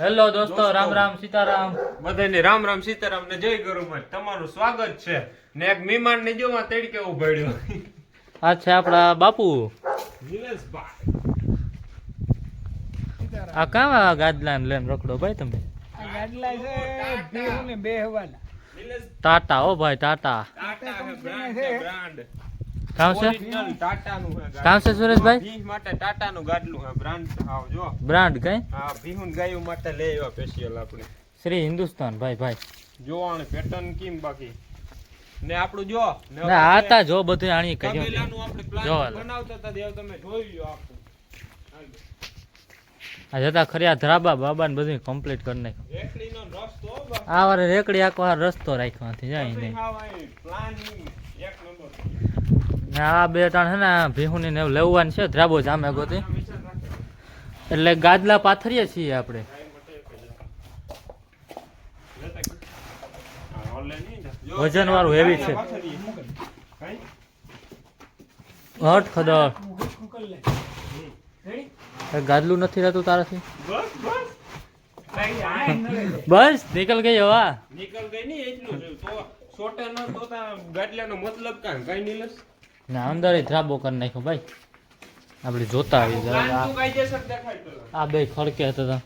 Hello દોસ્તો રામ રામ સીતારામ. બધાને રામ રામ સીતારામ ને જય ગુરુમત તમારું સ્વાગત છે. ને એક મહેમાન ને જો માં તડકે ઉભડ્યો આ છે આપણા બાપુ. નિલેશભાઈ. આ કાવા ગાદલા ને લઈને રખડો ભાઈ તમે? આ ગાડલા છે બેહુને બેહવાના. ટાટા ઓ ભાઈ ટાટા ટાટા બ્રાન્ડ છે. બ્રાન્ડ. કામ છે? ટાટા નું કામ છે સુરેશભાઈ? ભીહ માટે ટાટા નું ગાડલું હે બ્રાન્ડ આવ જો. બ્રાન્ડ કઈ? હા ભીહુન ગાયું માટે લઈ આવ્યા સ્પેશિયલ આપણે. શ્રી હિન્દુસ્તાન ભાઈ ભાઈ. જોવાણ પેટર્ન કેમ બાકી? ને આપણું જો ને આતા જો બધું આણી કર્યું તબેલાનું આપણે બનાવતા હતા દેવ તમે જોઈ લો આખું. આ જતા ખરી, આ ધરાબા બાબા ને બધું કમ્પ્લીટ કરી નાખ્યું. આ વારે રેકડી આખો રસ્તો રાખ્યો નથી જાય. ને આ બે ત્રણ છે ને ભીહુની ને એવું લેવાનું છે, ધ્રાબો જામે ગોતી એટલે ગાદલા પાથરીએ છીએ આપણે વજન વાળું હેવી છે. હટ ખદર ગાદલું નથી રહેતું તારાથી? બસ બસ. ન નીકળ ગઈ હવા. નીકળ ગઈ નહીં એટલું તો ન તો મતલબ કઈ અંદર ધ્રાબો કરી નાખ્યો ભાઈ. આપણે જોતા આવી જાય. આ બે ખડકે હતા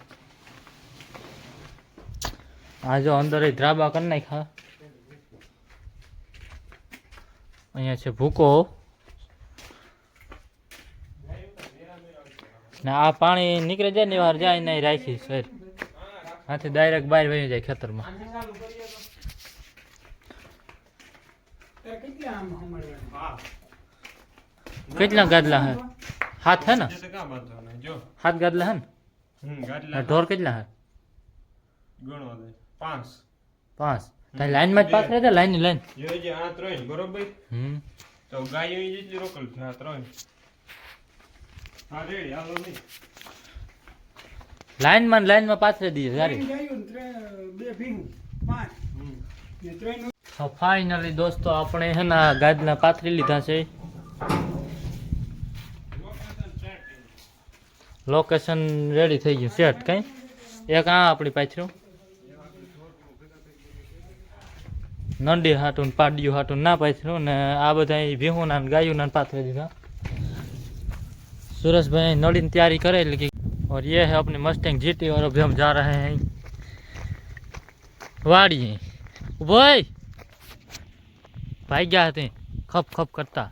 આ જો અંદર ધ્રાબા કરી નાખ્યા. અહીંયા છે ભૂકો. ને આ પાણી નીકળી જાય ને વાર જાય નહીં રાખી સર આથી ડાયરેક્ટ બહાર વહી જાય ખેતરમાં. તારે કેટલા આમ હમણાં હા. કેટલા ગાદલા હે? હાથ હે ને? જે તો કાં વાંધો નહીં. જો હાથ ગાદલા હે ને? હમ, આ ગાડલા ઢોર કેટલા હે? ગણો દે પાંચ. પાંચ તારી લાઈનમાં જ પાથરે છે? લાઈનની લાઈન એ જે આ ત્રણ બરોબર? હમ. તો ગાયો ઈ જેટલી રોકલ છે આ ત્રણ. હા રેડી હાલો નહીં લાઈનમાં ને લાઈનમાં પાથરે દઈએ સારી. ભીહું ફાઇનલી દોસ્તો આપણે હે ને ગાદલા પાથરી લીધા છે. લોકેશન રેડી થઈ ગયું સેટ કઈ? એક આ આપણી પાછળ નંડી હાટું ને પાડિયું હાટું ના પાથર્યું ને આ બધા ભીહુના ના ગાયુંના ના પાથરી દીધા. सूरज भाई नड़ी की तैयारी करे लगी और ये है अपनी मस्टैंग जीटी और अभी हम जा रहे हैं वाड़ी भाई भाई ગયા હતી ખપ ખપ કરતા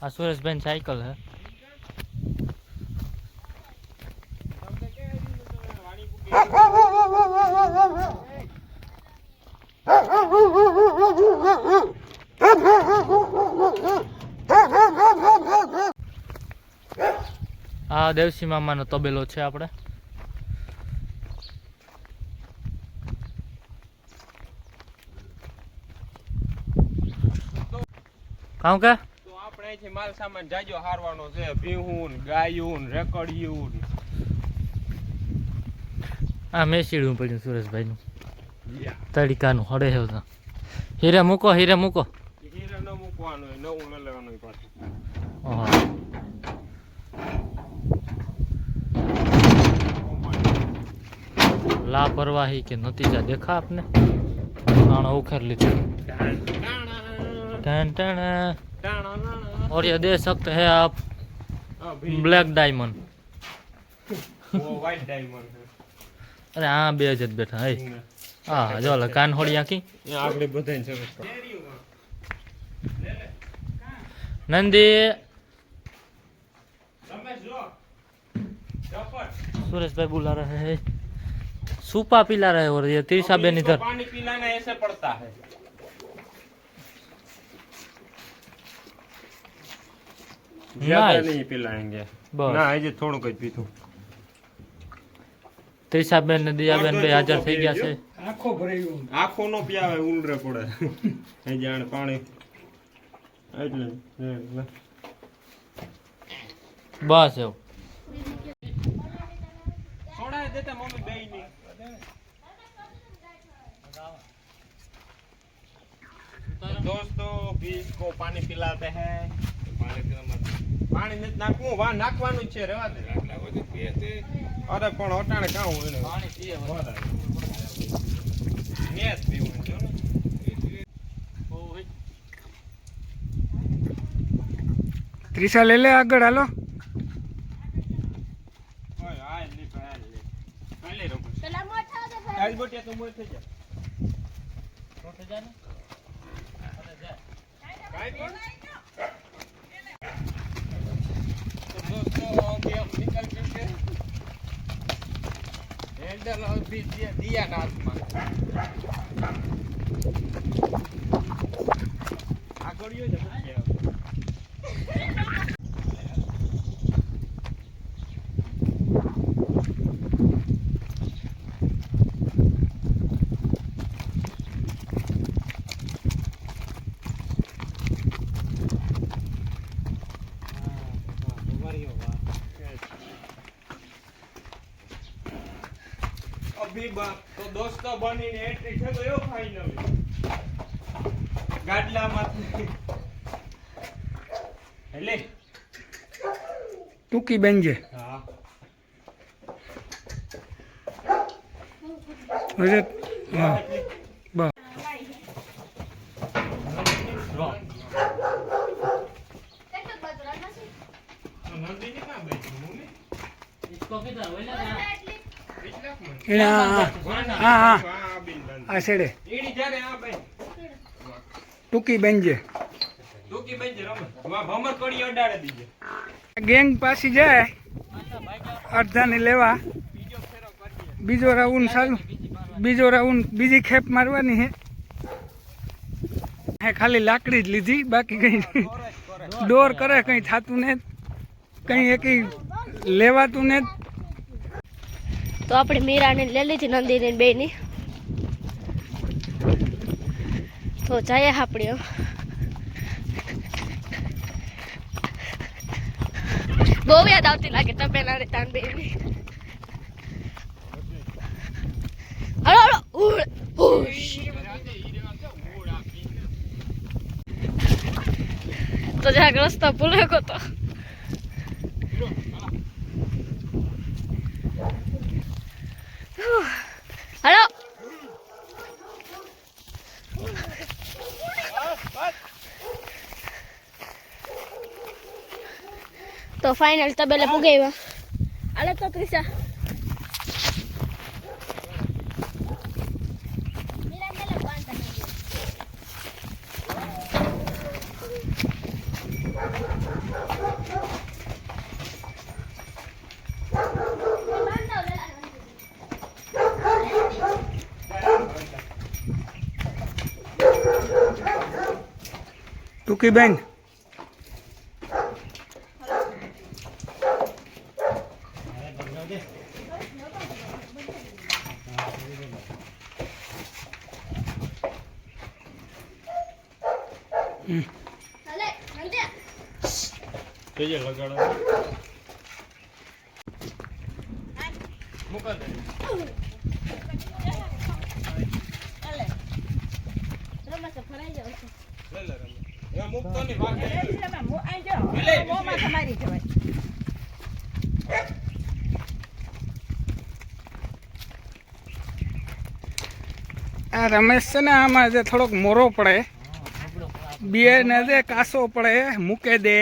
આ સુરેશભાઈ સાયકલ હે આ દેવસી મામાનો તબેલો છે આપણે. કામ કે? તો આપણે અહીંથી માલ સામાન જાજો હારવાનો છે. ભીહું ગાયું ને રેકડિયું આ મેસીડું પડ્યું સુરેશભાઈનું. તડીકાનું હડે હેવતા હીરે મૂકો હીરે મૂકો. હીરે ન મૂકવાનું નવું ન લેવાનું હોય પાછું લાપરવાહી કે નતીજા देखा आपने आना उखर लीजिए टन टन और ये दे सकते हैं आप ब्लैक डायमंड વ્હાઈટ ડાયમંડ અરે આ બે જ બેઠા હે હા જો લે કાન હોડિયા કી આપણે બધાને સર્વિસ નંદી રમેશ જો सूपा पिला रहे और ये तिरसा बेन इसको इधर पानी पिलाना ऐसे पड़ता है ज्यादा Nice. नहीं पिलाएंगे બસ ના આજે થોડુંક જ પીધું ત્રિષા બેન ને દિયા બેન બે હાજર થઈ ગયા છે આખો ભરાયો આખો નો પીવાય ઉલરે પડે એ જાણ પાણી એટલે એટલે. બસ એવું સોડા પાણી પિલાતે નાખવાનું છે રેવા અરે પણ અટાણે કાં હોય પાણી પીએ ત્રીસા લે લે આગળ હાલો. ભાઈ. તો મોય થઈ જાય. તો થઈ જાય ને? અરે જાય. કાંઈ? તો દોસ્તો, હમ નિકલ દિયા દિયાના હાથમાં. આ ગળ્યો જ મૂકી આવે. અભી તો દોસ્ત બનીને એન્ટ્રી છે ગયો ફાઇનલ ગાડલામાં એટલે ટૂંકી બેન છે હા. હા. બસ નંદિની કાં બેઠી? મમ્મી ઇસકો એને આ હા હા હા. આ બિલ બંધ આ છેડે ટૂંકી બેનજે. ગેંગ પાછી જાય. અડધાને લેવા. બીજો ફેરો કરીએ બીજો રાઉન્ડ ચાલુ. બીજો રાઉન્ડ બીજી ખેપ મારવાની હે. હે ખાલી લાકડી જ લીધી બાકી કઈ દોર ડોર કરે કઈ થતું ને કઈ એક લેવાતું ને તો આપણે મીરાને લઈ લીધી નંદીની બેની તો જઈએ આપણે બહુ યાદ આવતી લાગે તમે ના તાન બેની હલો હલો ઉડ, તો જરાક રસ્તો ભૂલ્યો ગયો ફાઇનલ તબેલે પુગાવ્યા અલે તો ત્રીસા ટૂંકી બેન તેજે લગાડો મુકા દે ફરાઈ જાવ લે લે રમે આ રમેશ છે ને આમાં જે થોડોક મોરો પડે. બે ને જે કાસો પડે મૂકે દે.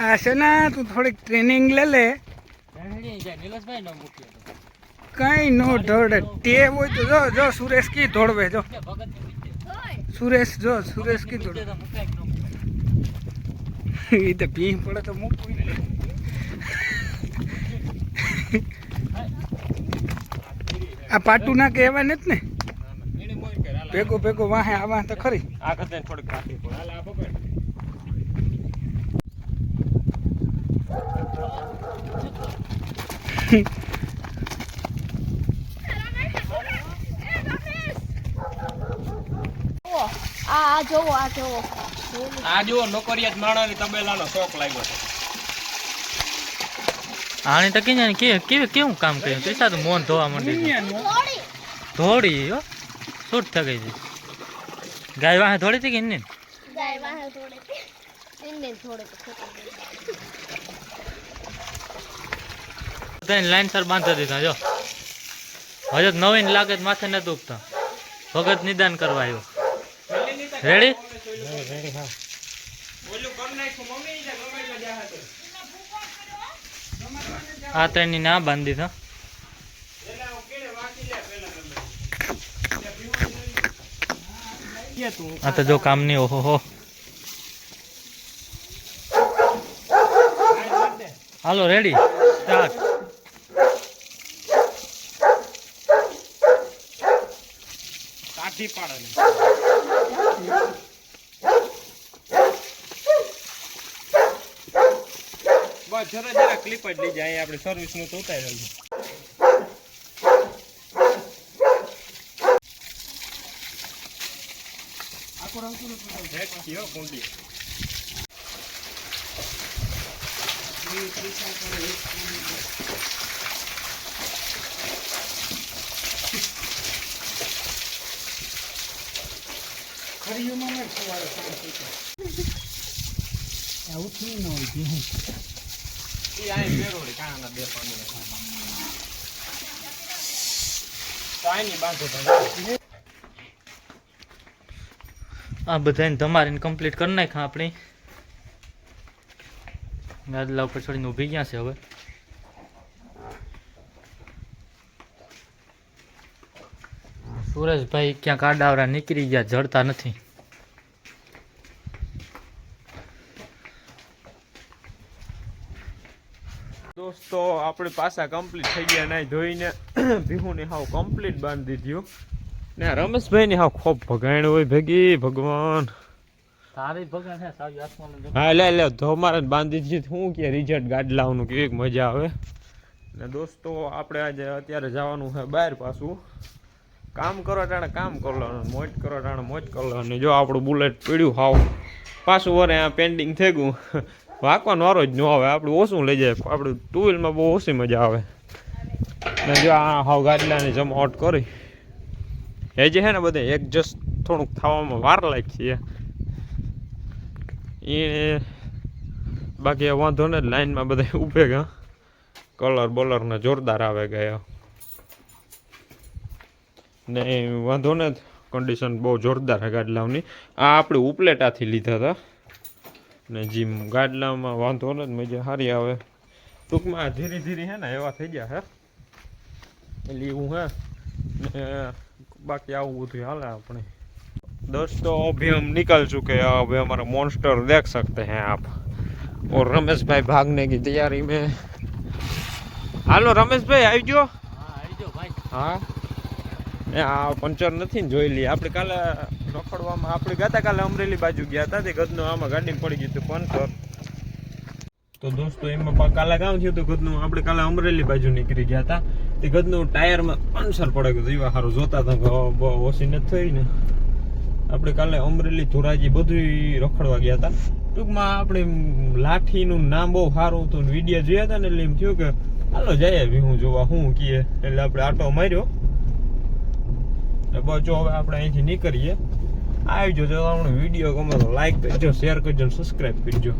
આ છે ને તું થોડીક ટ્રેનિંગ લે લે. કઈ નો ઢોળે ટેવ હોય તો જો જો સુરેશ કી દોડવે જો. સુરેશ જો સુરેશ કી નીચે દોડવે તો મુકાય કે ન મુકાય. એ તો ભી પડે તો મૂકવી આ પાટું ના કે એવા નથી ને? ભેગો ભેગો વાહે આવા તો ખરી. આ ખતે થોડીક કાઢી પડે. હાલ આ પકડ આ આ જોવો આ જોવો. આ જોવો નોકરિયાત માણાની તબેલાનો શોખ લાગ્યો છે. આને તો કીને કે કેવું કેવું કામ કર્યું? પૈસા તો મોન ધોવા માંડી ધોળી. ધોડી હો? શૂટ થઈ ગઈ છે. ગાય વાહે ધોડી હતી કે નહીં ગાય વાહે થોડે હતી. થોડે તો લાઈન સર બાંધી દીધા જો. હજુ તો નવીન લાગે તો માથે નથી ઉગતા ભગત નિદાન કરવા આવ્યો. રેડી જા હતો આ ત્રણની ના બાંધી હું લે પહેલા તમે આ તો જો કામની ઓહો હો. હાલો રેડી સ્ટાર્ટ કાઠી પાડે બસ જરા જરા ક્લિપ જ લઈ જાય આપણે સર્વિસનું તો ઉતારી હેઠી આવું થયું બાંધો ભાઈ આ બધાને તમારીને કમ્પ્લીટ કરી નાખ્યા આપણી. ગાદલા ઉપર ચડીને ઊભી ગયા છે હવે. સુરેશભાઈ ક્યાંક આડાવરા નીકળી ગયા, જડતા નથી દોસ્તો આપણે પાછા કમ્પ્લીટ થઈ ગયા નાઈ ધોઈને. ભીહુને હાવ કમ્પ્લીટ બાંધી દીધું. ને રમેશભાઈ ને હાવ ખોપ ભગાણ હોય ભેગી ભગવાન. હા લે લે ધોમારે બાંધી દીધી. શું કે રિઝલ્ટ ગાડલાનું કેવી મજા આવે. ને દોસ્તો આપણે આજે અત્યારે જવાનું છે બહાર પાછું. કામ કરો ટાણે કામ કરવાનું મોજ કરો ટાણે મોજ કરવાનું. જો આપણું બુલેટ પીડ્યું હાવ. પાછું વરે આ પેન્ડિંગ થઈ ગયું. વાંકવાનો વારો જ ન આવે. આપણું ઓછું લઈ જાય. આપણે ટુ વ્હીલમાં બહુ ઓછી મજા આવે. ને જો આ હાવ ગાડલાની જમાવટ કરી. એ જે છે ને બધે એડજસ્ટ થોડુંક થવામાં વાર લાગી છે એ બાકી વાંધો ને લાઈનમાં બધા ઊભે ગયા કલર બોલરને જોરદાર આવે ગયા. ને વાંધો ને કન્ડિશન બહુ જોરદાર ગાડલાઓની આ આપણે ઉપલેટાથી લીધા હતા. ને જીમ ગાડલામાં વાંધો ને મજા સારી આવે ટૂંકમાં ધીરે ધીરે હે ને એવા થઈ ગયા હે એટલે એવું હે ને બાકી આવું બધું હાલે આપણે दोस्तों अभी हम निकल चुके हैं अभी हमारा मॉन्स्टर देख सकते हैं आप और रमेश भाई भागने की तैयारी में હાલો રમેશભાઈ આવી ગયો હા આવી જાઓ ભાઈ હા એ આ પંચર નથી ને જોઈ લઈએ આપણે કાલે રખડવામાં. આપણે ગયા કાલે અમરેલી બાજુ ગયા હતા, તે ગદનું આમાં ગાડીમાં પડી ગયું હતું. પંચર તો દોસ્તો, એમાં કાલે કામ થયું હતું ગદનું. આપણે કાલે અમરેલી બાજુ નીકળી ગયા હતા. તે ગદનું ટાયરમાં પંચર પડી ગયું એવા સારું જોતા હતા ઓછી નથી થઈ ને. આપણે કાલે અમરેલી, ધોરાજી બધું રખડવા ગયા હતા. ટૂંકમાં આપણે લાઠીનું નામ બહુ સારું હતું વીડિયો જોયા હતા ને એટલે એમ થયું કે, હાલો જઈએ હું જોવા, હું કીએ. એટલે આપણે આટો માર્યો. જો હવે આપણે અહીંથી નીકળીએ. આવી જો તમને વીડિયો ગમે તો લાઈક કરજો શેર કરજો સબસ્ક્રાઈબ કરજો.